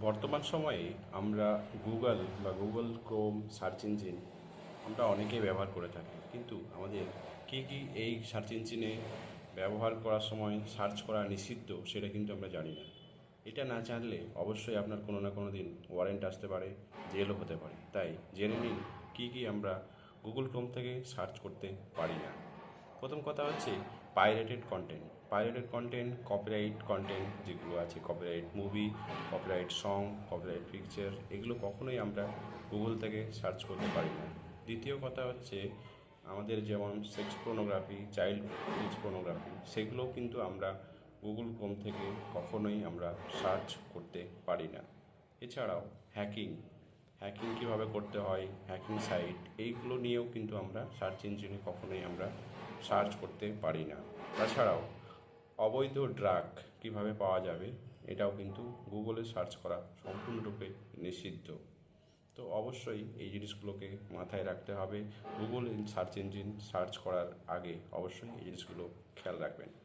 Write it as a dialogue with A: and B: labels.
A: বর্তমান সময়ে আমরা গুগল বা গুগল ক্রোম সার্চ ইঞ্জিন আমরা অনেকেই ব্যবহার করে থাকি। কিন্তু আমাদের কী কী এই সার্চ ইঞ্জিনে ব্যবহার করার সময় সার্চ করা নিষিদ্ধ সেটা কিন্তু আমরা জানি না। এটা না জানলে অবশ্যই আপনার কোনো না কোনো দিন ওয়ারেন্ট আসতে পারে জেলও হতে পারে। তাই জেনে নিন কী কী আমরা গুগল ক্রোম থেকে সার্চ করতে পারি না। প্রথম কথা হচ্ছে pirated content pirated content copyright content যেগুলো আছে copyright movie copyright song copyright picture এগুলো কখনোই আমরা গুগল থেকে সার্চ করতে পারি না। দ্বিতীয় কথা হচ্ছে, আমাদের যেমন sex pornography child sex pornography সেগুলোও কিন্তু আমরা গুগল ক্রোম থেকে কখনোই আমরা সার্চ করতে পারি না। এছাড়াও হ্যাকিং হ্যাকিং কীভাবে করতে হয় হ্যাকিং সাইট এইগুলো নিয়েও কিন্তু আমরা সার্চ ইঞ্জিনে কখনোই আমরা সার্চ করতে পারি না। তাছাড়াও, অবৈধ ড্রাগ কীভাবে পাওয়া যাবে, এটাও কিন্তু গুগলে সার্চ করা সম্পূর্ণরূপে নিষিদ্ধ। তো অবশ্যই এই জিনিসগুলোকে মাথায় রাখতে হবে। গুগল সার্চ ইঞ্জিন সার্চ করার আগে অবশ্যই এই জিনিসগুলো খেয়াল রাখবেন।